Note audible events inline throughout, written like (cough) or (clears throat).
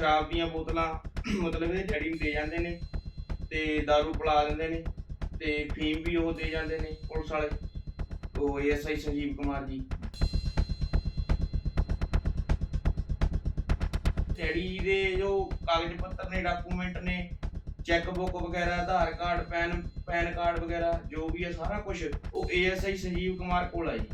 ਸ਼ਰਾਬ ਦੀਆਂ ਬੋਤਲਾਂ, (clears throat) ਮਤਲਬ ਇਹਦੇ ਡੈਡੀ ਨੂੰ ਦੇ ਜਾਂਦੇ ਨੇ ਤੇ दारू ਪਿਲਾ ਦਿੰਦੇ ਨੇ ਤੇ ਫੀਮ ਵੀ ਉਹ ਦੇ ਜਾਂਦੇ ਨੇ ਪੁਲਿਸ ਵਾਲੇ। ਉਹ ਐਸਆਈ ਸੰਜੀਵ ਕੁਮਾਰ ਜੀ। ਡੈਡੀ ਦੇ ਜੋ ਕਾਗਜ਼ ਪੱਤਰ ਨੇ ਡਾਕੂਮੈਂਟ ਨੇ ਚੈੱਕ ਬੁੱਕ ਵਗੈਰਾ, Aadhaar card, PAN PAN card ਵਗੈਰਾ, ਜੋ ਵੀ ਹੈ ਸਾਰਾ ਕੁਝ ਉਹ ਏਐਸਆਈ ਸੰਜੀਵ ਕੁਮਾਰ ਕੋਲ ਆ ਜੀ।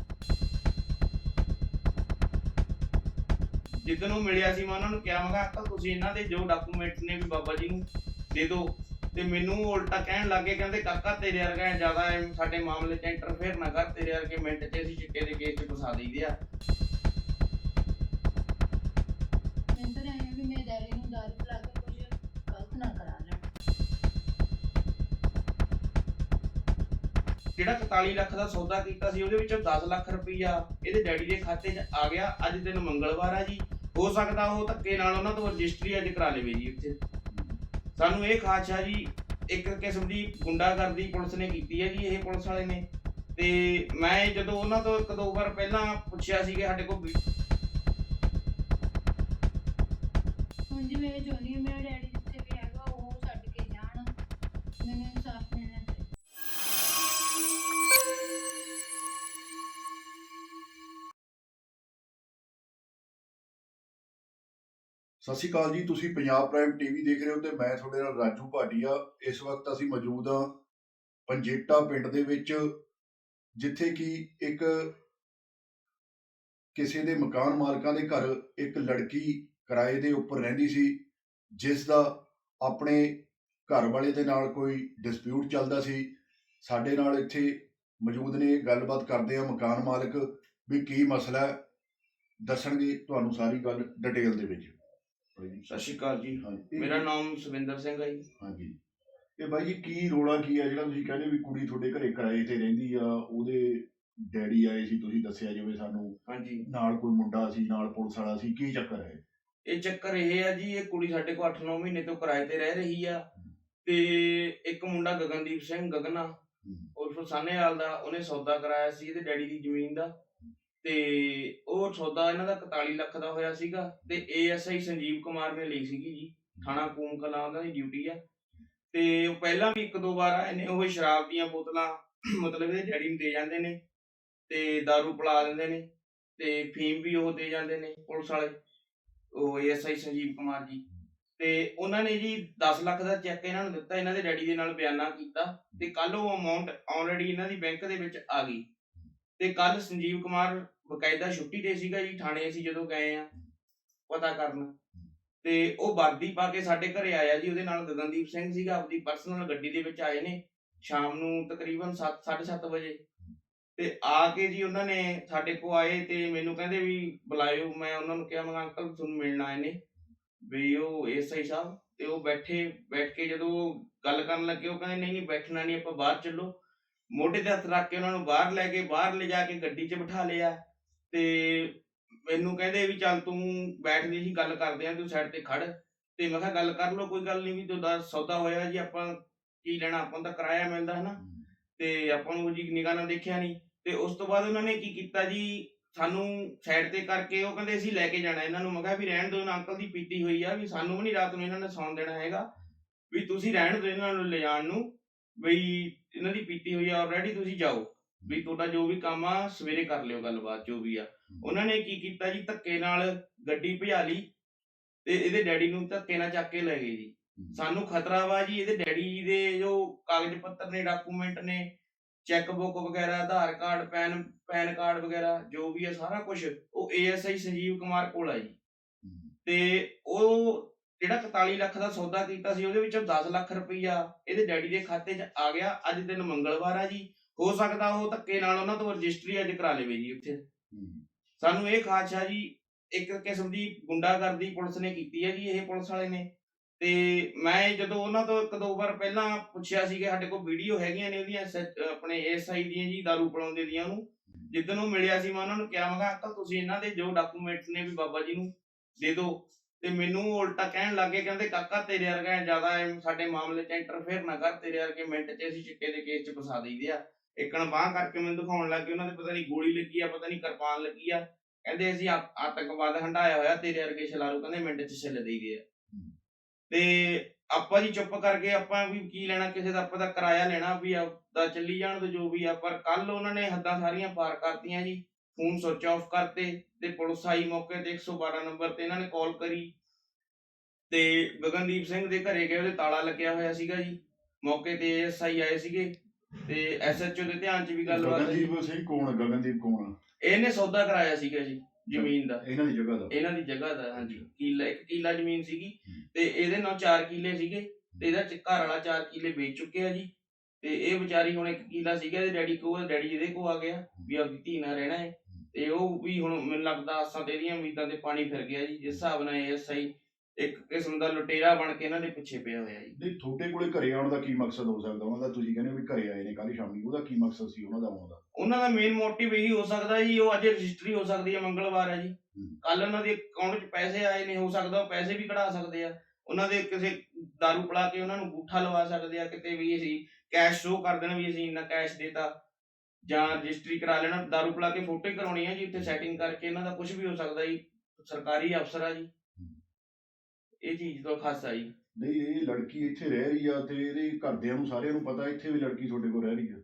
ਜਿੱਦਨ ਉਹ ਮਿਲਿਆ ਸੀ ਮੈਂ ਉਹਨਾਂ ਨੂੰ ਕਿਹਾ ਮੈਂ ਕਿਹਾ ਅੰਕਲ ਤੁਸੀਂ ਇਹਨਾਂ ਦੇ ਜੋ ਡਾਕੂਮੈਂਟ ਨੇ ਵੀ ਬਾਬਾ ਜੀ ਨੂੰ ਦੇ ਦਿਓ ਤੇ ਮੈਨੂੰ ਉਲਟਾ ਕਹਿਣ ਲੱਗੇ ਕਹਿੰਦੇ ਕਾਕਾ ਤੇਰੇ ਵਰਗਾ ਜ਼ਿਆਦਾ ਸਾਡੇ ਮਾਮਲੇ 'ਚ ਇੰਟਰਫੇਅਰ ਨਾ ਕਰ ਤੇਰੇ ਵਰਗੇ ਮਿੰਟ 'ਚ ਅਸੀਂ ਚਿੱਟੇ ਦੇ ਕੇਸ 'ਚ ਫਸਾ ਦਈਦੇ ਆ। ਤਾਂ ਜਿਹੜਾ 41 ਲੱਖ ਦਾ ਸੌਦਾ ਕੀਤਾ ਸੀ ਉਹਦੇ ਵਿੱਚੋਂ 10 ਲੱਖ ਰੁਪਈਆ ਇਹਦੇ ਡੈਡੀ ਦੇ ਖਾਤੇ 'ਚ ਆ ਗਿਆ। ਅੱਜ ਦਿਨ ਮੰਗਲਵਾਰ ਆ ਜੀ। ਹੋ ਸਕਦਾ ਉਹ ਧੱਕੇ ਨਾਲ ਉਹਨਾਂ ਤੋਂ ਰਜਿਸਟਰੀ ਅੱਜ ਕਰਾ ਲਵੇ ਜੀ ਉੱਥੇ ਸਾਨੂੰ ਇਹ ਖਾਦਸ਼ਾ ਜੀ, ਇੱਕ ਕਿਸਮ ਦੀ ਗੁੰਡਾਗਰਦੀ ਪੁਲਿਸ ਨੇ ਕੀਤੀ ਹੈ ਜੀ ਇਹ ਪੁਲਿਸ ਵਾਲੇ ਨੇ। ਤੇ ਮੈਂ ਜਦੋਂ ਉਹਨਾਂ ਤੋਂ ਇੱਕ ਦੋ ਵਾਰ ਪਹਿਲਾਂ ਪੁੱਛਿਆ ਸੀ ਕਿ ਸਾਡੇ ਕੋਲ ਵੀ- ਹੁਣ ਜਿਵੇਂ ਸਤਿ ਸ਼੍ਰੀ ਅਕਾਲ ਜੀ, ਤੁਸੀਂ ਪੰਜਾਬ ਪ੍ਰਾਈਮ ਟੀਵੀ ਦੇਖ ਰਹੇ ਹੋ ਤੇ ਮੈਂ ਤੁਹਾਡੇ ਨਾਲ ਰਾਜੂ ਭਾਟੀਆ। ਇਸ ਵਕਤ ਅਸੀਂ ਮੌਜੂਦ ਹਾਂ ਪੰਜੇਟਾ ਪਿੰਡ ਦੇ ਵਿੱਚ, ਜਿੱਥੇ ਕਿ ਇੱਕ ਕਿਸੇ ਦੇ ਮਕਾਨ ਮਾਲਕਾਂ ਦੇ ਘਰ ਇੱਕ ਲੜਕੀ ਕਿਰਾਏ ਦੇ ਉੱਪਰ ਰਹਿੰਦੀ ਸੀ, ਜਿਸ ਦਾ ਆਪਣੇ ਘਰ ਵਾਲੇ ਦੇ ਨਾਲ ਕੋਈ ਡਿਸਪਿਊਟ ਚੱਲਦਾ ਸੀ। ਸਾਡੇ ਨਾਲ ਇੱਥੇ ਮੌਜੂਦ ਨੇ, ਗੱਲਬਾਤ ਕਰਦੇ ਆ ਮਕਾਨ ਮਾਲਕ ਵੀ ਕੀ ਮਸਲਾ ਹੈ, ਦੱਸਣਗੇ ਤੁਹਾਨੂੰ ਸਾਰੀ ਗੱਲ ਡਿਟੇਲ ਦੇ ਵਿੱਚ। ਸਤਿ ਸ਼੍ਰੀ ਅਕਾਲ ਜੀ। ਹਾਂਜੀ। ਮੇਰਾ ਨਾਮ ਸੁਵਿੰਦਰ ਸਿੰਘ ਹੈ ਜੀ। ਹਾਂਜੀ। ਇਹ ਬਾਈ ਜੀ ਕੀ ਰੋਲਾ ਕੀ ਹੈ ਜਿਹੜਾ ਤੁਸੀਂ ਕਹਿੰਦੇ ਵੀ ਕੁੜੀ ਤੁਹਾਡੇ ਘਰੇ ਕਿਰਾਏ ਤੇ ਰਹਿੰਦੀ ਆ ਉਹਦੇ ਡੈਡੀ ਆਏ ਸੀ ਤੁਸੀਂ ਦੱਸਿਆ ਜਿਵੇਂ ਸਾਨੂੰ ਹਾਂਜੀ। ਨਾਲ ਕੋਈ ਮੁੰਡਾ ਸੀ ਨਾਲ ਪੁਲਿਸ ਵਾਲਾ ਸੀ ਕੀ ਚੱਕਰ ਹੈ? ਇਹ ਚੱਕਰ ਇਹ ਆ ਜੀ ਇਹ ਕੁੜੀ ਸਾਡੇ ਕੋਲ 8-9 ਮਹੀਨੇ ਤੋਂ ਕਿਰਾਏ ਤੇ ਰਹਿ ਰਹੀ ਆ। ਤੇ ਇੱਕ ਮੁੰਡਾ ਗਗਨਦੀਪ ਸਿੰਘ ਗਗਨਾ ਉਰਫ ਸਾਨੇਵਾਲ ਦਾ ਉਹਨੇ ਸੌਦਾ ਕਰਾਇਆ ਸੀ ਇਹਦੇ ਡੈਡੀ ਦੀ ਜ਼ਮੀਨ ਦਾ। ਤੇ ਉਹ ਸੌਦਾ ਇਹਨਾਂ ਦਾ 41 ਲੱਖ ਦਾ ਹੋਇਆ ਸੀਗਾ ਤੇ ਏਐਸਆਈ ਸੰਜੀਵ ਕੁਮਾਰ ਨੇ ਲਈ ਸੀਗੀ ਜੀ, ਥਾਣਾ ਕੂਮ ਕਲਾਂ ਉਹਨਾਂ ਦੀ ਡਿਊਟੀ ਆ। ਤੇ ਉਹ ਪਹਿਲਾਂ ਵੀ ਇੱਕ ਦੋ ਵਾਰ ਆਏ ਉਹ ਸ਼ਰਾਬ ਦੀਆਂ ਬੋਤਲਾਂ (clears throat) ਮਤਲਬ ਇਹਦੇ ਡੈਡੀ ਨੂੰ ਦੇ ਜਾਂਦੇ ਨੇ ਤੇ दारू ਪਿਲਾ ਦਿੰਦੇ ਨੇ ਤੇ ਫੀਮ ਵੀ ਉਹ ਦੇ ਜਾਂਦੇ ਨੇ ਪੁਲਿਸ ਵਾਲੇ, ਉਹ ਏਐਸਆਈ ਸੰਜੀਵ ਕੁਮਾਰ ਜੀ। ਤੇ ਉਹਨਾਂ ਨੇ ਜੀ 10 ਲੱਖ ਦਾ ਚੈੱਕ ਇਹਨਾਂ ਨੂੰ ਦਿੱਤਾ, ਇਹਨਾਂ ਦੇ ਡੈਡੀ ਦੇ ਨਾਲ ਬਿਆਨਾ ਕੀਤਾ ਤੇ ਕੱਲ ਉਹ ਅਮਾਉਂਟ ਆਲਰੇਡੀ ਇਹਨਾਂ ਦੀ ਬੈਂਕ ਦੇ ਵਿੱਚ ਆ ਗਈ। ਤੇ ਕੱਲ ਸੰਜੀਵ ਕੁਮਾਰ ਬਕਾਇਦਾ ਛੁੱਟੀ ਤੇ ਸੀਗਾ ਜੀ, ਥਾਣੇ ਅਸੀਂ ਜਦੋਂ ਗਏ ਆ ਪਤਾ ਕਰਨ। ਤੇ ਉਹ ਵਰਦੀ ਪਾ ਕੇ ਸਾਡੇ ਘਰੇ ਆਇਆ ਜੀ, ਉਹਦੇ ਨਾਲ ਗਗਨਦੀਪ ਸਿੰਘ ਸੀਗਾ, ਆਪਦੀ ਪਰਸਨਲ ਗੱਡੀ ਦੇ ਵਿੱਚ ਆਏ ਨੇ, ਸ਼ਾਮ ਨੂੰ ਤਕਰੀਬਨ 7:30 ਵਜੇ। ਤੇ ਆ ਕੇ ਜੀ ਉਹਨਾਂ ਨੇ ਸਾਡੇ ਕੋ ਆਏ ਤੇ ਮੈਨੂੰ ਕਹਿੰਦੇ ਵੀ ਬੁਲਾਇਓ, ਮੈਂ ਉਹਨਾਂ ਨੂੰ ਕਿਹਾ, ਮੈਂ ਅੰਕਲ, ਤੁਹਾਨੂੰ ਮਿਲਣ ਆਏ ਨੇ। ਵੀ ਉਹ ਐਸਆਈ ਸਾਹਿਬ ਤੇ ਉਹ ਬੈਠੇ, ਬੈਠ ਕੇ ਜਦੋਂ ਗੱਲ ਕਰਨ ਲੱਗੇ, ਉਹ ਕਹਿੰਦੇ, ਨਹੀਂ ਨਹੀਂ, ਬੈਠਣਾ ਨਹੀਂ, ਆਪਾਂ ਬਾਹਰ ਚੱਲੋ। ਮੋਢੇ ਤੇ ਹੱਥ ਰੱਖ ਕੇ ਉਹਨਾਂ ਨੂੰ ਬਾਹਰ ਲੈ ਕੇ, ਬਾਹਰ ਲਿਜਾ ਕੇ ਗੱਡੀ 'ਚ ਬਿਠਾ ਲਿਆ। ਤੇ ਮੈਨੂੰ ਕਹਿੰਦੇ ਵੀ ਚੱਲ ਤੂੰ ਬੈਠ ਜੀ ਗੱਲ ਕਰਦੇ ਆਂ, ਤੂੰ ਸਾਈਡ ਤੇ ਖੜ। ਤੇ ਮੈਂ ਕਿਹਾ, ਗੱਲ ਕਰ ਲਓ, ਕੋਈ ਗੱਲ ਨਹੀਂ ਵੀ ਤੁਹਾਡਾ ਸੌਦਾ ਹੋਇਆ ਜੀ, ਆਪਾਂ ਕੀ ਲੈਣਾ, ਆਪਾਂ ਨੂੰ ਕਿਰਾਇਆ ਮਿਲਦਾ, ਹਨਾ? ਤੇ ਆਪਾਂ ਨੂੰ ਜੀ ਨਿਗਾਹ ਨਾਲ ਦੇਖਿਆ ਨਹੀਂ। ਤੇ ਉਸ ਤੋਂ ਬਾਅਦ ਉਹਨਾਂ ਨੇ ਕੀ ਕੀਤਾ ਜੀ, ਸਾਨੂੰ ਸਾਈਡ ਤੇ ਕਰਕੇ ਉਹ ਕਹਿੰਦੇ, ਅਸੀਂ ਲੈ ਕੇ ਜਾਣਾ ਇਹਨਾਂ ਨੂੰ। ਮੈਂ ਕਿਹਾ, ਵੀ ਰਹਿਣ ਦਿਓ ਅੰਕਲ ਦੀ ਪੀਤੀ ਹੋਈ ਆ, ਵੀ ਸਾਨੂੰ ਵੀ ਨਹੀਂ ਰਾਤ ਨੂੰ ਇਹਨਾਂ ਨੇ ਸੌਣ ਦੇਣਾ ਹੈਗਾ। ਵੀ ਤੁਸੀਂ ਰਹਿਣ ਦਿਓ ਇਹਨਾਂ ਨੂੰ ਲਿਜਾਣ ਨੂੰ। ਵੀ ਇਹਨਾਂ ਦੀ ਪੀਤੀ ਹੋਈ ਆ ਆਲਰੇਡੀ ਤੁਸੀਂ ਜਾਓ। ਵੀ ਤੁਹਾਡਾ ਜੋ ਵੀ ਕੰਮ ਆ ਸਵੇਰੇ ਕਰ ਲਿਓ ਗੱਲਬਾਤ ਜੋ ਵੀ ਆ। ਉਹਨਾਂ ਨੇ ਕੀ ਕੀਤਾ ਜੀ? ਧੱਕੇ ਨਾਲ ਗੱਡੀ ਭਜਾ ਲਈ ਤੇ ਇਹਦੇ ਡੈਡੀ ਨੂੰ ਧੱਕੇ ਨਾਲ ਚੱਕ ਕੇ ਲੈ ਗਏ ਜੀ। ਸਾਨੂੰ ਖਤਰਾ ਵਾ ਜੀ ਇਹਦੇ ਡੈਡੀ ਦੇ ਜੋ ਕਾਗਜ਼ ਪੱਤਰ ਨੇ ਡਾਕੂਮੈਂਟ ਨੇ ਚੈੱਕ ਬੁੱਕ ਵਗੈਰਾ Aadhaar card PAN PAN card ਵਗੈਰਾ ਜੋ ਵੀ ਹੈ ਸਾਰਾ ਕੁਝ ਉਹ ਏਐਸਆਈ ਸੰਜੀਵ ਕੁਮਾਰ ਕੋਲ ਆ ਜੀ। ਤੇ ਉਹ ਜਿਹੜਾ 41 ਲੱਖ ਦਾ ਸੌਦਾ ਕੀਤਾ ਸੀ ਉਹਦੇ ਵਿੱਚੋਂ 10 ਲੱਖ ਰੁਪਈਆ ਇਹਦੇ ਡੈਡੀ ਦੇ ਖਾਤੇ 'ਚ ਆ ਗਿਆ। ਅੱਜ ਦਿਨ ਮੰਗਲਵਾਰ ਆ ਜੀ। ਹੋ ਸਕਦਾ ਉਹ ਧੱਕੇ ਨਾਲ ਉਹਨਾਂ ਤੋਂ ਰਜਿਸਟਰੀ ਅੱਜ ਕਰਾ ਲਵੇ ਜੀ ਉੱਥੇ। ਸਾਨੂੰ ਇਹ ਖਾਦਸ਼ਾ ਜੀ ਇੱਕ ਕਿਸਮ ਦੀ ਗੁੰਡਾਗਰਦੀ ਪੁਲਿਸ ਨੇ ਕੀਤੀ ਹੈ ਜੀ ਇਹ ਪੁਲਿਸ ਵਾਲੇ ਨੇ। ਤੇ ਮੈਂ ਜਦੋਂ ਉਹਨਾਂ ਤੋਂ ਇੱਕ ਦੋ ਵਾਰ ਪਹਿਲਾਂ ਪੁੱਛਿਆ ਸੀ ਕਿ ਸਾਡੇ ਕੋਲ ਵੀਡੀਓ ਹੈਗੀਆਂ ਨੇ ਉਹਦੀਆਂ ਆਪਣੇ ਐਸਆਈ ਦੀਆਂ ਜੀ दारू ਪਲਾਉਂਦੇ ਦੀਆਂ ਉਹਨੂੰ। ਜਿੱਦਨ ਉਹ ਮਿਲਿਆ ਸੀ ਮੈਂ ਉਹਨਾਂ ਨੂੰ ਕਿਹਾ ਮੈਂ ਕਿਹਾ ਅੰਕਲ ਤੁਸੀਂ ਇਹਨਾਂ ਦੇ ਜੋ ਡਾਕੂਮੈਂਟ ਨੇ ਵੀ ਬਾਬਾ ਜੀ ਨੂੰ ਦੇ ਦਿਓ। ਤੇ ਮੈਨੂੰ ਉਲਟਾ ਕਹਿਣ ਲੱਗੇ ਕਹਿੰਦੇ ਕਾਕਾ ਤੇਰੇ ਵਰਗਾ ਜ਼ਿਆਦਾ ਸਾਡੇ ਮਾਮਲੇ 'ਚ ਇੰਟਰਫੇਅਰ ਨਾ ਕਰ, ਤੇਰੇ ਵਰਗੇ ਮਿੰਟ 'ਚ ਅਸੀਂ ਚਿੱਟੇ ਦੇ ਕੇਸ 'ਚ ਫਸਾ ਦਈਦੇ ਆ। ਇੱਕਣ ਬਾਹ ਕਰਕੇ ਮੈਨੂੰ ਦਿਖਾਉਣ ਲੱਗੇ ਉਹਨਾਂ ਦੇ ਪਤਾ ਨਹੀਂ ਗੋਲੀ ਲੱਗੀ ਆ, ਪਤਾ ਨਹੀਂ ਕਿਰਪਾਨ ਲੱਗੀ ਆ। ਕਹਿੰਦੇ ਅਸੀਂ ਆਤੰਕਵਾਦ ਹੰਡਾਇਆ ਹੋਇਆ, ਤੇਰੇ ਵਰਗੇ ਛਲਾਰੂ ਕਹਿੰਦੇ ਮਿੰਟ 'ਚ ਛਿੱਲ ਦੇਈਦੇ ਆ। ਤੇ ਆਪਾਂ ਜੀ ਚੁੱਪ ਕਰਕੇ ਆਪਾਂ ਵੀ ਕੀ ਲੈਣਾ, ਕਿਸੇ ਦਾ ਆਪਾਂ ਦਾ ਕਿਰਾਇਆ ਲੈਣਾ ਵੀ ਆਪਦਾ ਚੱਲੀ ਜਾਣ ਤੇ ਜੋ ਵੀ ਆ, ਪਰ ਕੱਲ ਉਹਨਾਂ ਨੇ ਹੱਦਾਂ ਸਾਰੀਆਂ ਪਾਰ ਕਰਤੀਆਂ ਜੀ। ਫੋਨ ਸੁਚ ਆਫ ਕਰਤੇ ਤੇ ਪੁਲਿਸ ਆਈ ਮੌਕੇ ਤੇ 112 ਨੰਬਰ ਤੇ ਇਹਨਾਂ ਨੇ ਕਾਲ ਕਰੀ ਤੇ ਗਗਨਦੀਪ ਸਿੰਘ ਦੇ ਘਰੇ ਗਏ ਉਹਦੇ ਤਾਲਾ ਲੱਗਿਆ ਹੋਇਆ ਸੀਗਾ ਜੀ। ਮੌਕੇ ਤੇ ਐਸਆਈ ਆਏ ਸੀਗੇ ਤੇ ਐਸਐਚਓ ਦੇ ਧਿਆਨ 'ਚ ਵੀ ਗੱਲਬਾਤ ਆਈ। ਗਗਨਦੀਪ ਸਿੰਘ ਕੌਣ ਆ? ਗਗਨਦੀਪ ਕੌਣ ਆ? ਇਹਨੇ ਸੌਦਾ ਕਰਾਇਆ ਸੀਗਾ ਜੀ ਜ਼ਮੀਨ ਦਾ। ਇਹਨਾਂ ਦੀ ਜਗ੍ਹਾ ਦਾ? ਇਹਨਾਂ ਦੀ ਜਗ੍ਹਾ ਦਾ ਹਾਂਜੀ। ਕਿੱਲਾ ਇੱਕ ਕਿੱਲਾ ਜ਼ਮੀਨ ਸੀਗੀ ਤੇ ਇਹਦੇ ਨਾਲ 4 ਕਿੱਲੇ ਸੀਗੇ ਤੇ ਇਹਦਾ ਚ- ਘਰ ਵਾਲਾ 4 ਕਿੱਲੇ ਵੇਚ ਚੁੱਕਿਆ ਜੀ। ਤੇ ਇਹ ਵਿਚਾਰੀ ਹੁਣ ਇੱਕ ਕਿੱਲਾ ਸੀਗਾ ਇਹਦੇ ਡੈਡੀ ਕੋਲ ਡੈਡੀ ਇਹਦੇ ਕੋਲ ਆ ਗਿਆ ਵੀ ਆਪਦੀ ਧੀ ਨਾਲ ਰਹਿਣਾ ਹੈ। ਤੇ ਉਹ ਵੀ ਹੁਣ ਮੈਨੂੰ ਲੱਗਦਾ ਆਸਾਂ ਤੇ ਇਹਦੀਆਂ ਉਮੀਦਾਂ ਤੇ ਪਾਣੀ ਫਿਰ ਗਿਆ ਜੀ। ਜਿਸ ਹਿਸਾਬ ਨਾਲ ਸਹੀ ਇੱਕ ਕਿਸਮ ਦਾ ਲੁਟੇਰਾ ਬਣ ਕੇ ਇਹਨਾਂ ਦੇ ਪਿੱਛੇ ਪਿਆ ਹੋਇਆ ਜੀ। ਨਹੀਂ ਤੁਹਾਡੇ ਕੋਲੇ ਘਰੇ ਆਉਣ ਦਾ ਕੀ ਮਕਸਦ ਹੋ ਸਕਦਾ? ਉਹਨਾਂ ਦਾ ਤੁਸੀਂ ਕਹਿੰਦੇ ਹੋ ਵੀ ਘਰੇ ਆਏ ਨੇ ਕੱਲ ਸ਼ਾਮੀ ਉਹਦਾ ਕੀ ਮਕਸਦ ਸੀ ਉਹਨਾਂ ਦਾ ਆਉਣ ਦਾ? ਉਹਨਾਂ ਦਾ ਮੇਨ ਮੋਟਿਵ ਇਹੀ ਹੋ ਸਕਦਾ ਜੀ ਉਹ ਅੱਜ ਰਜਿਸਟਰੀ ਹੋ ਸਕਦੀ ਹੈ ਮੰਗਲਵਾਰ ਹੈ ਜੀ। ਕੱਲ ਉਹਨਾਂ ਦੇ ਅਕਾਊਂਟ 'ਚ ਪੈਸੇ ਆਏ ਨੇ ਹੋ ਸਕਦਾ ਉਹ ਪੈਸੇ ਵੀ ਕਢਾ ਸਕਦੇ ਆ। ਉਹਨਾਂ ਦੇ ਕਿਸੇ ਦਾਰੂ ਪਿਲਾ ਕੇ ਉਹਨਾਂ ਨੂੰ ਗੂਠਾ ਲਵਾ ਸਕਦੇ ਆ ਕਿਤੇ ਵੀ ਅਸੀਂ ਕੈਸ਼ ਸ਼ੋ ਕਰ ਦੇਣਾ ਵੀ ਅਸੀਂ ਇੰਨਾ ਕੈਸ਼ ਦੇਤਾ। ਜਾਂ ਰਜਿਸਟਰੀ ਕਰਾ ਲੈਣਾ ਦਾਰੂ ਪਿਲਾ ਕੇ ਫੋਟੋ ਹੀ ਕਰਾਉਣੀ ਹੈ ਜੀ ਉੱਥੇ ਸੈਟਿੰਗ ਕਰਕੇ ਇਹਨਾਂ ਦਾ ਕੁਝ ਵੀ ਹੋ ਸਕਦਾ ਜੀ ਸਰਕਾਰੀ ਅਫਸਰ ਆ ਜੀ। ਇਹ ਚੀਜ਼ ਤੋਂ ਖਾਸਾ ਜੀ। ਨਹੀਂ ਇਹ ਲੜਕੀ ਇੱਥੇ ਰਹਿ ਰਹੀ ਆ ਤੇ ਇਹਦੇ ਘਰਦਿਆਂ ਨੂੰ ਸਾਰਿਆਂ ਨੂੰ ਪਤਾ ਇੱਥੇ ਵੀ ਲੜਕੀ ਤੁਹਾਡੇ ਕੋਲ ਰਹਿ ਰਹੀ ਆ।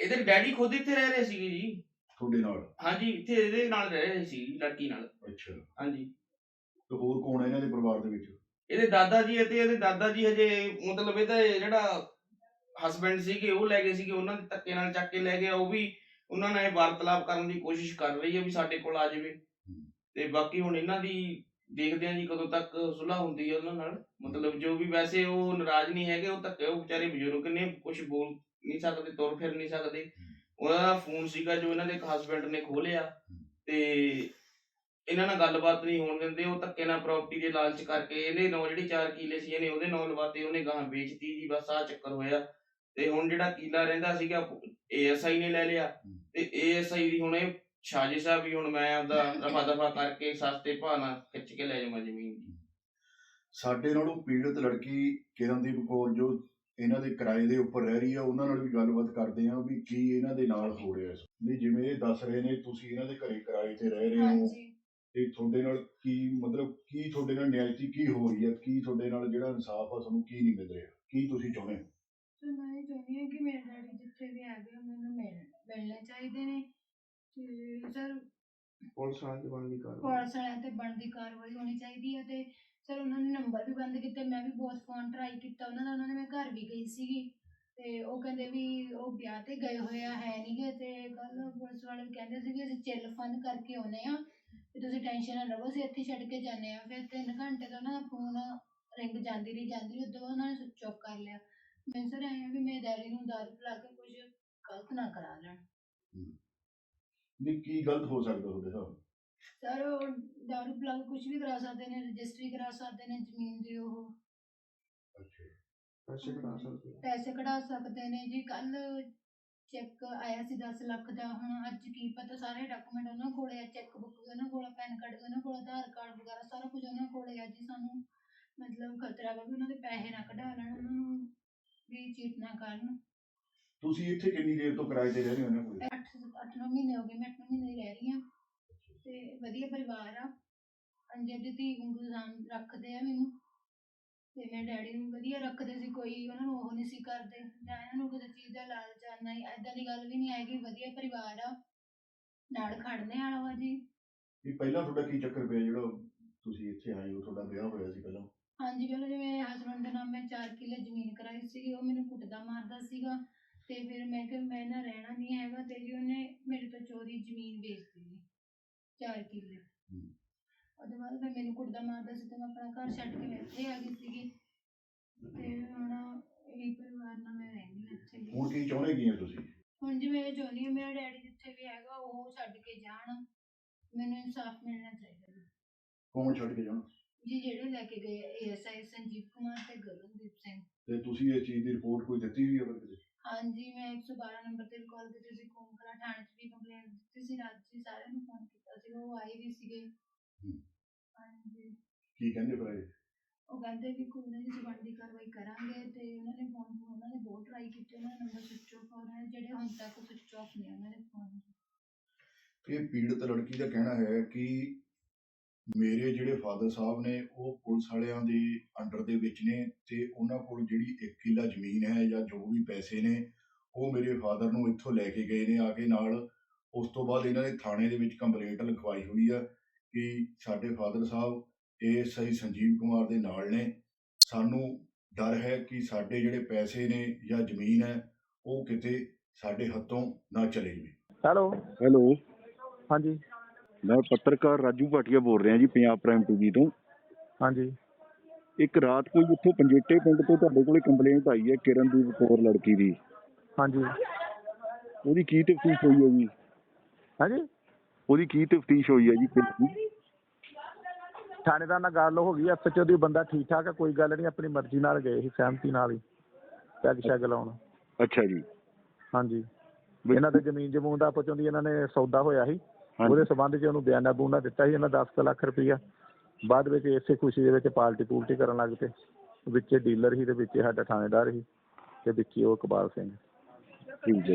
ਇਹਦੇ ਡੈਡੀ ਖੁਦ ਇੱਥੇ ਰਹਿ ਰਹੇ ਸੀਗੇ ਜੀ। ਤੁਹਾਡੇ ਨਾਲ? ਹਾਂਜੀ ਇੱਥੇ ਇਹਦੇ ਨਾਲ ਰਹਿ ਰਹੇ ਸੀ ਲੜਕੀ ਨਾਲ। ਅੱਛਾ। ਹਾਂਜੀ। ਤੇ ਹੋਰ ਕੌਣ ਹੈ ਇਹਨਾਂ ਦੇ ਪਰਿਵਾਰ ਦੇ ਵਿੱਚ? ਇਹਦੇ ਦਾਦਾ ਜੀ ਅਤੇ ਇਹਦੇ ਦਾਦਾ ਜੀ ਹਜੇ ਮਤਲਬ ਇਹਦਾ ਇਹ ਜਿਹੜਾ ਹਸਬੰਡ ਸੀਗੇ ਉਹ ਲੈ ਗਏ ਸੀਗੇ ਉਹਨਾਂ ਦੇ ਧੱਕੇ ਨਾਲ ਚੱਕ ਕੇ ਲੈ ਗਏ ਉਹ ਵੀ ਉਹਨਾਂ ਨਾਲ ਵਾਰਤਾਲਾਪ ਕਰਨ ਦੀ ਕੋਸ਼ਿਸ਼ ਕਰ ਰਹੀ ਹੈ ਵੀ ਸਾਡੇ ਕੋਲ ਆ ਜਾਵੇ। ਤੇ ਬਾਕੀ ਹੁਣ ਇਹਨਾਂ ਦੀ ਦੇਖਦੇ ਆਂ ਜੀ ਕਦੋਂ ਤੱਕ ਸੁਲ੍ਹਾ ਹੁੰਦੀ ਹੈ ਉਹਨਾਂ ਨਾਲ। ਮਤਲਬ ਜੋ ਵੀ ਵੈਸੇ ਉਹ ਨਾਰਾਜ਼ ਨਹੀਂ ਹੈਗੇ ਉਹ ਧੱਕੇ ਉਹ ਵਿਚਾਰੇ ਬਜ਼ੁਰਗ ਨੇ ਕੁਝ ਬੋਲ ਨਹੀਂ ਸਕਦੇ ਤੁਰ ਫਿਰ ਨਹੀਂ ਸਕਦੇ। ਉਹਨਾਂ ਦਾ ਫੋਨ ਸੀਗਾ ਜੋ ਇਹਨਾਂ ਦੇ ਹਸਬੰਡ ਨੇ ਖੋਲਿਆ ਤੇ ਇਹਨਾਂ ਨਾਲ ਗੱਲਬਾਤ ਨਹੀਂ ਹੋਣ ਦਿੰਦੇ ਉਹ ਧੱਕੇ ਨਾਲ ਪ੍ਰਾਪਰਟੀ ਦੇ ਲਾਲਚ ਕਰਕੇ ਇਹਦੇ ਨਾਂ ਜਿਹੜੀ 4 ਕਿੱਲੇ ਸੀ ਇਹਨੇ ਉਹਦੇ ਨਾਂ ਲਵਾਤੇ ਉਹਨੇ ਗਾਂ ਵੇਚਤੀ ਜੀ ਬਸ ਆ ਚੱਕਰ ਹੋਇਆ। ਤੇ ਹੁਣ ਜਿਹੜਾ ਕਿੱਲਾ ਰਹਿੰਦਾ ਸੀਗਾ ਏਐਸਆਈ ਨੇ ਲੈ ਲਿਆ। ਤੇ ਏਐਸਆਈ ਦੀ ਹੁਣ ਇਹ ਸਾਜ਼ਿਸ਼ ਆ ਵੀ ਹੁਣ ਮੈਂ ਆਪਦਾ ਰਫਾ ਦਫਾ ਕਰਕੇ ਸਸਤੇ ਭਾਅ ਨਾਲ ਖਿੱਚ ਕੇ ਲੈ ਜਾਵਾਂ ਜ਼ਮੀਨ ਸਾਡੇ ਨਾਲੋਂ ਪੀੜਤ ਲੜਕੀ ਕਿਰਨਦੀਪ ਕੌਰ ਜੋ ਇਹਨਾਂ ਦੇ ਕਿਰਾਏ ਦੇ ਉੱਪਰ ਰਹਿ ਰਹੀ ਆ ਉਹਨਾਂ ਨਾਲ ਵੀ ਗੱਲਬਾਤ ਕਰਦੇ ਆ ਵੀ ਕੀ ਇਹਨਾਂ ਦੇ ਨਾਲ ਹੋ ਰਿਹਾ ਇਸ ਨਹੀਂ ਜਿਵੇਂ ਇਹ ਦੱਸ ਰਹੇ ਨੇ ਤੁਸੀਂ ਇਹਨਾਂ ਦੇ ਘਰੇ ਕਿਰਾਏ ਤੇ ਰਹਿ ਰਹੇ ਹੋ। ਤੇ ਤੁਹਾਡੇ ਨਾਲ ਕੀ ਮਤਲਬ ਕੀ ਤੁਹਾਡੇ ਨਾਲ ਨਿਆਇਤੀ ਕੀ ਹੋ ਰਹੀ ਹੈ ਕੀ ਤੁਹਾਡੇ ਨਾਲ ਜਿਹੜਾ ਇਨਸਾਫ ਆ ਤੁਹਾਨੂੰ ਕੀ ਨਹੀਂ ਮਿਲ ਰਿਹਾ? ਕੀ ਤੁਸੀਂ ਚਾਹੁੰਦੇ ਹੋ? ਤੇ ਮੈਂ ਇਹ ਚਾਹੁੰਦੀ ਹਾਂ ਕਿ ਮੇਰੇ ਡੈਡੀ ਜਿੱਥੇ ਵੀ ਹੈਗੇ ਆ, ਮੈਨੂੰ ਮਿਲ ਮਿਲਣੇ ਚਾਹੀਦੇ ਨੇ ਤੇ ਸਰ ਪੁਲਿਸ ਵਾਲਿਆਂ ਤੇ ਬਣਦੀ ਕਰ ਪੁਲਿਸ ਵਾਲਿਆਂ ਤੇ ਬਣਦੀ ਕਾਰਵਾਈ ਹੋਣੀ ਚਾਹੀਦੀ ਹੈ ਤੇ ਸਰ ਉਹਨਾਂ ਨੇ ਨੰਬਰ ਵੀ ਬੰਦ ਕੀਤੇ ਮੈਂ ਵੀ ਬਹੁਤ ਫੋਨ ਟਰਾਈ ਕੀਤਾ ਉਹਨਾਂ ਦਾ ਉਹਨਾਂ ਨੇ ਮੈਂ ਘਰ ਵੀ ਗਈ ਸੀਗੀ ਤੇ ਉਹ ਕਹਿੰਦੇ ਵੀ ਉਹ ਵਿਆਹ ਤੇ ਗਏ ਹੋਏ ਆ ਹੈ ਨਹੀਂਗੇ ਤੇ ਕੱਲ ਪੁਲਿਸ ਵਾਲੇ ਵੀ ਕਹਿੰਦੇ ਸੀ ਵੀ ਅਸੀਂ ਚਿੱਲ ਫਨ ਕਰਕੇ ਆਉਨੇ ਆ ਤੇ ਤੁਸੀਂ ਟੈਨਸ਼ਨ ਨਾ ਲਵੋ ਅਸੀਂ ਇੱਥੇ ਛੱਡ ਕੇ ਜਾਂਦੇ ਆ ਫਿਰ 3 ਘੰਟੇ ਤੋਂ ਦਾ ਫੋਨ ਰਿੰਗ ਜਾਂਦੀ ਰਹੀ ਜਾਂਦੀ ਰਹੀ ਉਦੋਂ ਬਾਅਦ ਉਹਨਾਂ ਨੇ ਸੁਚ ਆਫ ਕਰ ਲਿਆ। ਮੈਂ ਸਰ ਐਂ ਆ ਵੀ ਮੇਰੇ ਡੈਡੀ ਨੂੰ ਦਾਰੂ ਪਿਲਾ ਕੇ ਕੁਝ ਗਲਤ ਨਾ ਕਰਾ ਲੈਣ। ਵੀ ਕੀ ਗਲਤ ਹੋ ਸਕਦਾ ਤੁਹਾਡੇ ਹਿਸਾਬ ਨਾਲ? ਸਰ ਉਹ ਦਾਰੂ ਪਿਲਾ ਕੇ ਕੁਝ ਵੀ ਕਰਾ ਸਕਦੇ ਨੇ ਰਜਿਸਟਰੀ ਕਰਾ ਸਕਦੇ ਨੇ ਜ਼ਮੀਨ ਦੀ ਉਹ। ਅੱਛਾ। ਪੈਸੇ ਕਢਾ ਸਕਦੇ ਪੈਸੇ ਕਢਾ ਸਕਦੇ ਨੇ ਜੀ। ਕੱਲ ਚੈੱਕ ਆਇਆ ਸੀ 10 ਲੱਖ ਦਾ ਹੁਣ ਅੱਜ ਕੀ ਪਤਾ ਸਾਰੇ ਡਾਕੂਮੈਂਟ ਉਹਨਾਂ ਕੋਲੇ ਆ ਚੈੱਕ ਬੁੱਕ ਵੀ ਉਹਨਾਂ ਕੋਲ ਪੈਨ ਕਾਰਡ ਵੀ ਉਹਨਾਂ ਕੋਲ ਆਧਾਰ ਕਾਰਡ ਵਗੈਰਾ ਸਾਰਾ ਕੁਝ ਉਹਨਾਂ ਕੋਲੇ ਆ ਜੀ ਸਾਨੂੰ। ਮਤਲਬ ਖਤਰਾ ਵਾ ਵੀ ਉਹਨਾਂ ਦੇ ਪੈਸੇ ਨਾ ਕਢਾ ਲੈਣ ਉਹਨਾਂ ਨੂੰ। ਵੀ ਚੀਟ ਨਾ। ਕਰਨ ਤੁਸੀਂ ਇੱਥੇ ਕਿੰਨੀ ਦੇਰ ਤੋਂ ਕਿਰਾਏ ਤੇ ਰਹਿ ਰਹੇ ਹੋ ਇਹਨਾਂ ਕੋਲ? 8 8 9 ਮਹੀਨੇ ਹੋ ਗਏ ਮੈਂ 8 ਮਹੀਨੇ ਹੀ ਰਹਿ ਰਹੀ ਹਾਂ। ਤੇ ਵਧੀਆ ਪਰਿਵਾਰ ਆ। ਅੰਜੇ ਦੀ ਧੀ ਵਾਂਗੂ ਜਾਨ ਰੱਖਦੇ ਆ ਮੈਨੂੰ। ਤੇ ਮੇਰੇ ਡੈਡੀ ਨੂੰ ਵਧੀਆ ਰੱਖਦੇ ਸੀ ਕੋਈ ਉਹਨਾਂ ਨੂੰ ਉਹ ਨਹੀਂ ਸੀ ਕਰਦੇ। ਜਾਂ ਇਹਨਾਂ ਨੂੰ ਕਿਸੇ ਚੀਜ਼ ਦਾ ਲਾਲਚ ਆ ਨਹੀਂ ਐਦਾਂ ਦੀ ਗੱਲ ਵੀ ਨਹੀਂ ਹੈਗੀ ਵਧੀਆ ਪਰਿਵਾਰ ਆ। ਨਾਲ ਖੜਨੇ ਵਾਲਾ ਵਾ ਜੀ। ਵੀ ਪਹਿਲਾਂ ਤੁਹਾਡਾ ਕੀ ਚੱਕਰ ਪਿਆ ਜਿਹੜਾ ਤੁਸੀਂ ਇੱਥੇ ਆਏ ਹੋ ਤੁਹਾਡਾ ਵਿਆਹ ਹੋਇਆ ਸੀ ਪਹਿਲਾਂ? ਹਾਂਜੀ ਪਹਿਲਾਂ ਜਿਵੇਂ ਹਸਬੰਡ ਦੇ ਨਾਮ ਮੈਂ 4 ਕਿੱਲੇ ਜ਼ਮੀਨ ਕਰਾਈ ਸੀ ਉਹ ਮੈਨੂੰ ਕੁੱਟਦਾ ਮਾਰਦਾ ਸੀਗਾ ਤੇ ਫਿਰ ਮੈਂ ਕਿਹਾ ਮੈਂ ਨਾ ਰਹਿਣਾ ਨਹੀਂ ਹੈਗਾ ਤੇ ਜੀ ਉਹਨੇ ਮੇਰੇ ਤੋਂ ਚੋਰੀ ਜ਼ਮੀਨ ਵੇਚ ਦਿੱਤੀ 4 ਕਿੱਲੇ। ਉਹਦੇ ਬਾਅਦ ਫਿਰ ਮੈਨੂੰ ਕੁੱਟਦਾ ਮਾਰਦਾ ਸੀ ਤੇ ਮੈਂ ਆਪਣਾ ਘਰ ਛੱਡ ਕੇ ਮੈਂ ਇੱਥੇ ਆ ਗਈ ਸੀਗੀ ਤੇ ਹੁਣ ਇਹ ਪਰਿਵਾਰ ਨਾਲ ਮੈਂ ਰਹਿੰਦੀ ਹਾਂ ਇੱਥੇ। ਹੁਣ ਕੀ ਚਾਹੁੰਦੇ ਕੀ ਹੋ ਤੁਸੀਂ ਹੁਣ ਜਿਵੇਂ ਇਹ ਚਾਹੁੰਦੀ ਹਾਂ ਮੇਰਾ ਡੈਡੀ ਜਿੱਥੇ ਵੀ ਹੈਗਾ ਉਹ ਛੱਡ ਕੇ ਜਾਣ ਮੈਨੂੰ ਇਨਸਾਫ ਮਿਲਣਾ ਚਾਹੀਦਾ। ਕੌਣ ਛੱਡ ਕੇ ਜਾਣਾ ਜੀ ਜਿਹੜੇ ਲੈ ਕੇ ਗਏ ਏਐਸਆਈ ਸੰਜੀਵ ਕੁਮਾਰ ਤੇ ਗਗਨਦੀਪ ਸਿੰਘ। ਤੇ ਤੁਸੀਂ ਇਹ ਚੀਜ਼ ਦੀ ਰਿਪੋਰਟ ਕੋਈ ਦਿੱਤੀ ਵੀ ਹੈ ਫਿਰ ਕਿਤੇ? ਹਾਂਜੀ ਮੈਂ 112 ਨੰਬਰ ਤੇ ਕਾਲ ਕੀਤੀ ਸੀ ਕੋਮਕਲਾ ਥਾਣੇ 'ਚ ਵੀ ਕੰਪਲੇਂਟ ਦਿੱਤੀ ਸੀ ਰਾਤ ਜੀ ਸਾਰਿਆਂ ਨੂੰ ਫੋਨ ਕੀਤਾ ਸੀ ਉਹ ਆਏ ਵੀ ਸੀਗੇ। ਹੂੰ। ਹਾਂਜੀ। ਕੀ ਕਹਿੰਦੇ ਫਿਰ ਇਹ? ਉਹ ਕਹਿੰਦੇ ਵੀ ਕੋਈ ਨਾ ਜੀ ਬਣਦੀ ਕਾਰਵਾਈ ਕਰਾਂਗੇ ਤੇ ਉਹਨਾਂ ਨੇ ਫੋਨ ਉਹਨਾਂ ਨੇ ਬਹੁਤ ਟਰਾਈ ਕੀਤੇ ਉਹਨਾਂ ਦਾ ਨੰਬਰ ਸਵਿਚ ਆਫ ਹੋ ਰਿਹਾ ਜਿਹੜੇ ਹੁਣ ਤੱਕ ਸਵਿਚ ਆਫ ਨੇ ਉਹਨਾਂ ਦੇ ਫੋਨ ਇਹ ਪੀੜਤ ਲੜਕੀ ਦਾ ਕਹਿਣਾ ਹੈ ਕਿ ਮੇਰੇ ਜਿਹੜੇ ਫਾਦਰ ਸਾਹਿਬ ਨੇ ਉਹ ਪੁਲਿਸ ਵਾਲਿਆਂ ਦੇ ਅੰਡਰ ਦੇ ਵਿੱਚ ਨੇ ਤੇ ਉਹਨਾਂ ਕੋਲ ਜਿਹੜੀ 1 ਕਿੱਲਾ ਜ਼ਮੀਨ ਹੈ ਜਾਂ ਜੋ ਵੀ ਪੈਸੇ ਨੇ ਉਹ ਮੇਰੇ ਫਾਦਰ ਨੂੰ ਇੱਥੋਂ ਲੈ ਕੇ ਗਏ ਨੇ ਆ ਕੇ ਨਾਲ। ਉਸ ਤੋਂ ਬਾਅਦ ਇਹਨਾਂ ਨੇ ਥਾਣੇ ਦੇ ਵਿੱਚ ਕੰਪਲੇਂਟ ਲਿਖਵਾਈ ਹੋਈ ਆ ਕਿ ਸਾਡੇ ਫਾਦਰ ਸਾਹਿਬ ਏਐਸਆਈ ਸੰਜੀਵ ਕੁਮਾਰ ਦੇ ਨਾਲ ਨੇ। ਸਾਨੂੰ ਡਰ ਹੈ ਕਿ ਸਾਡੇ ਜਿਹੜੇ ਪੈਸੇ ਨੇ ਜਾਂ ਜ਼ਮੀਨ ਹੈ ਉਹ ਕਿਤੇ ਸਾਡੇ ਹੱਥੋਂ ਨਾ ਚਲੇ ਜਾਵੇ। ਹੈਲੋ ਹੈਲੋ ਹਾਂਜੀ। ਮੈਂ ਪੱਤਰਕਾਰ ਰਾਜੂ ਭਾਟੀਆ ਬੋਲ ਰਿਹਾ ਜੀ ਪੰਜਾਬ ਪ੍ਰਾਈਮ ਟੀਵੀ ਤੋਂ। ਹਾਂਜੀ। ਇੱਕ ਰਾਤ ਕੋਈ ਉੱਥੋਂ ਪੰਜੇਟੇ ਪਿੰਡ ਤੋਂ ਤੁਹਾਡੇ ਕੋਲੇ ਕੰਪਲੇਂਟ ਆਈ ਹੈ ਕਿਰਨਦੀਪ ਕੌਰ ਲੜਕੀ ਦੀ? ਹਾਂਜੀ। ਉਹਦੀ ਕੀ ਤਫਤੀਸ਼ ਹੋਈ ਹੈ ਜੀ? ਹਾਂਜੀ। ਉਹਦੀ ਕੀ ਤਫਤੀਸ਼ ਹੋਈ ਹੈ ਜੀ? ਥਾਣੇਦਾਰ ਨਾਲ ਗੱਲ ਹੋ ਗਈ ਐਸਐਚਓ ਦੀ ਬੰਦਾ ਠੀਕ ਠਾਕ ਹੈ ਕੋਈ ਗੱਲ ਨਹੀਂ ਆਪਣੀ ਮਰਜ਼ੀ ਨਾਲ ਗਏ ਸੀ ਸਹਿਮਤੀ ਨਾਲ ਹੀ। ਪੈਗ ਸ਼ੈਗ ਲਾਉਣ। ਅੱਛਾ ਜੀ। ਹਾਂਜੀ। ਇਹਨਾਂ ਦੇ ਜ਼ਮੀਨ ਜਮੂਨ ਦਾ ਦੀ ਇਹਨਾਂ ਨੇ ਸੌਦਾ ਹੋਇਆ ਸੀ। ਉਹਦੇ ਸਬੰਧ 'ਚ ਉਹਨੂੰ ਬਿਆਨਾ ਬੂਨਾ ਦਿੱਤਾ ਸੀ ਇਹਨਾਂ 10 ਕੁ ਲੱਖ ਰੁਪਈਆ। ਬਾਅਦ ਵਿੱਚ ਇਸੇ ਖੁਸ਼ੀ ਦੇ ਵਿੱਚ ਪਾਰਟੀ ਪੂਲਟੀ ਕਰਨ ਲੱਗ ਪਏ। ਵਿੱਚੇ ਡੀਲਰ ਸੀ ਤੇ ਵਿੱਚੇ ਸਾਡਾ ਥਾਣੇਦਾਰ ਸੀ ਤੇ ਵਿੱਚੇ ਉਹ ਇਕਬਾਲ ਸਿੰਘ। ਠੀਕ ਹੈ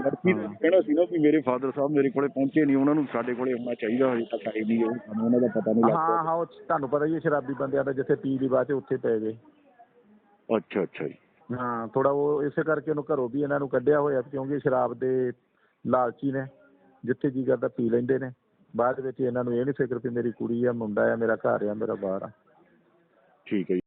ਲੜਕੀ ਦਾ ਕਹਿਣਾ ਸੀ ਨਾ ਵੀ ਮੇਰੇ ਫਾਦਰ ਸਾਹਿਬ ਮੇਰੇ ਕੋਲੇ ਪਹੁੰਚੇ ਨਹੀਂ ਉਹਨਾਂ ਨੂੰ ਸਾਡੇ ਕੋਲੇ ਆਉਣਾ ਚਾਹੀਦਾ ਹਜੇ ਤੱਕ ਆਏ ਨਹੀਂ ਉਹ ਸਾਨੂੰ ਉਹਨਾਂ ਦਾ ਪਤਾ ਨਹੀਂ ਹਾਂ ਲੱਗਦਾ। ਹਾਂ ਉਹ ਤੁਹਾਨੂੰ ਪਤਾ ਹੀ ਹੈ ਸ਼ਰਾਬੀ ਬੰਦਿਆਂ ਦਾ ਜਿੱਥੇ ਪੀ ਦੀ ਬਾਅਦ ਉੱਥੇ ਪੈ ਗਏ। ਅੱਛਾ ਅੱਛਾ ਜੀ। ਹਾਂ ਥੋੜਾ ਉਹ ਇਸੇ ਕਰਕੇ ਉਹਨੂੰ ਘਰੋਂ ਵੀ ਇਹਨਾਂ ਨੂੰ ਕੱਢਿਆ ਹੋਇਆ ਕਿਉਂਕਿ ਸ਼ਰਾਬ ਦੇ ਲਾਲਚੀ ਨੇ। ਜਿੱਥੇ ਜੀ ਕਰਦਾ ਪੀ ਲੈਂਦੇ ਨੇ। ਬਾਅਦ ਵਿੱਚ ਇਹਨਾਂ ਨੂੰ ਇਹ ਨਹੀਂ ਫਿਕਰ ਵੀ ਮੇਰੀ ਕੁੜੀ ਆ, ਮੁੰਡਾ ਆ, ਮੇਰਾ ਘਰ ਆ, ਮੇਰਾ ਬਾਹਰ ਆ। ਠੀਕ ਹੈ ਜੀ।